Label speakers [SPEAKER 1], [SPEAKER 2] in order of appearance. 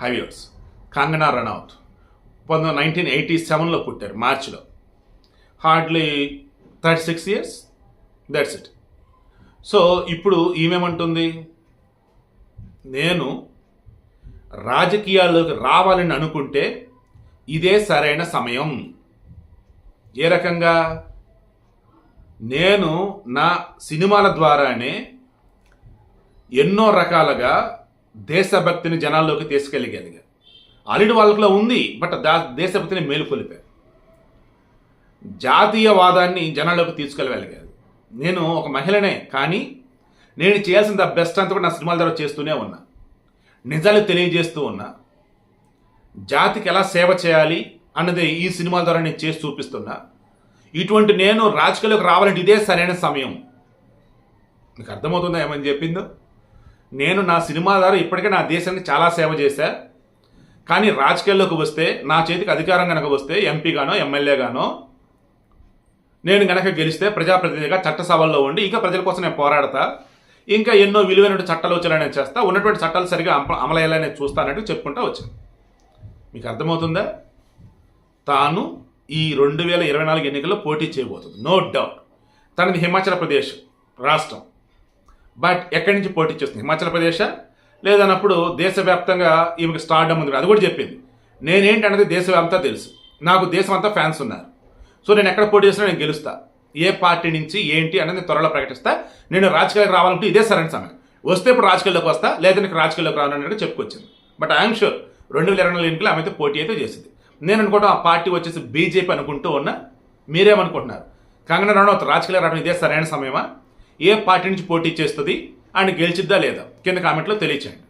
[SPEAKER 1] హైవ్యూర్స్ కంగనా రనౌత్. పంతొమ్మిది nineteen eighty సెవెన్లో పుట్టారు మార్చిలో. Hardly thirty six years. That's it so ఇప్పుడు ఈమెమంటుంది? నేను రాజకీయాల్లోకి రావాలని అనుకుంటే ఇదే సరైన సమయం. ఏ రకంగా? నేను నా సినిమాల ద్వారానే ఎన్నో రకాలుగా దేశభక్తిని జనాల్లోకి తీసుకెళ్ళగలిగా ఆల్రెడీ వాళ్ళలో ఉంది బట్ దా దేశభక్తిని మేలుకొలిపారు. జాతీయవాదాన్ని జనాల్లోకి తీసుకెళ్ళగలిగారు. నేను ఒక మహిళనే కానీ నేను చేయాల్సిన ద బెస్ట్ అంతా కూడా నా సినిమాల ద్వారా చేస్తూనే ఉన్నా. నిజాలు తెలియజేస్తూ ఉన్నా. జాతికి ఎలా సేవ చేయాలి అన్నది ఈ సినిమాల ద్వారా నేను చేసి చూపిస్తున్నా. ఇటువంటి నేను రాజకీయాల్లోకి రావాలంటే ఇదే సరైన సమయం. నీకు అర్థమవుతుందా ఏమని చెప్పిందో? నేను నా సినిమా ద్వారా ఇప్పటికే నా దేశానికి చాలా సేవ చేశా. కానీ రాజకీయాల్లోకి వస్తే నా చేతికి అధికారం కనుక వస్తే ఎంపీగానో ఎమ్మెల్యేగానో నేను గనక గెలిస్తే ప్రజాప్రతినిధిగా చట్టసభల్లో ఉండి ఇంకా ప్రజల కోసం నేను పోరాడతా. ఇంకా ఎన్నో విలువైన చట్టాలు వచ్చేలా నేను చేస్తా. ఉన్నటువంటి చట్టాలు సరిగా అమ- అమలయ్యేలా నేను చూస్తానంటూ చెప్పుకుంటా వచ్చాను మీకు అర్థమవుతుందా? తాను ఈ రెండు వేల ఇరవై నాలుగు ఎన్నికల్లో పోటీ చేయబోతుంది. No doubt. తనది హిమాచల్ ప్రదేశ్ రాష్ట్రం. బట్ ఎక్కడి నుంచి పోటీ చేస్తుంది? హిమాచల్ ప్రదేశ్? లేదన్నప్పుడు దేశవ్యాప్తంగా ఈమెకి స్టార్డమ్ ఉంది. అది కూడా చెప్పింది. నేనేంటన్నది దేశవ్యాప్తంగా తెలుసు. నాకు దేశం అంతా ఫ్యాన్స్ ఉన్నారు. సో నేను ఎక్కడ పోటీ చేసినా నేను గెలుస్తా. ఏ పార్టీ నుంచి ఏంటి అనేది త్వరలో ప్రకటిస్తా. నేను రాజకీయాలకు రావాలంటే ఇదే సరైన సమయం. వస్తే ఇప్పుడు రాజకీయాల్లోకి వస్తా లేదా నీకు రాజకీయాల్లోకి రావాలన్నట్టు చెప్పుకొచ్చింది. బట్ ఐఎమ్ షూర్ రెండు వేల ఇరవై నాలుగు ఎన్నికలు ఆమె అయితే పోటీ అయితే చేసింది. నేను అనుకోవడం ఆ పార్టీ వచ్చేసి బీజేపీ అనుకుంటూ ఉన్నా మీరేమనుకుంటున్నారు? కంగనా రనౌత్ రాజకీయాలు రావడం ఇదే సరైన సమయమా? ఏ పార్టీ నుంచి పోటీ చేస్తుంది? అండ్ గెలిచిద్దా లేదా? కింద కామెంట్లో తెలియచేయండి.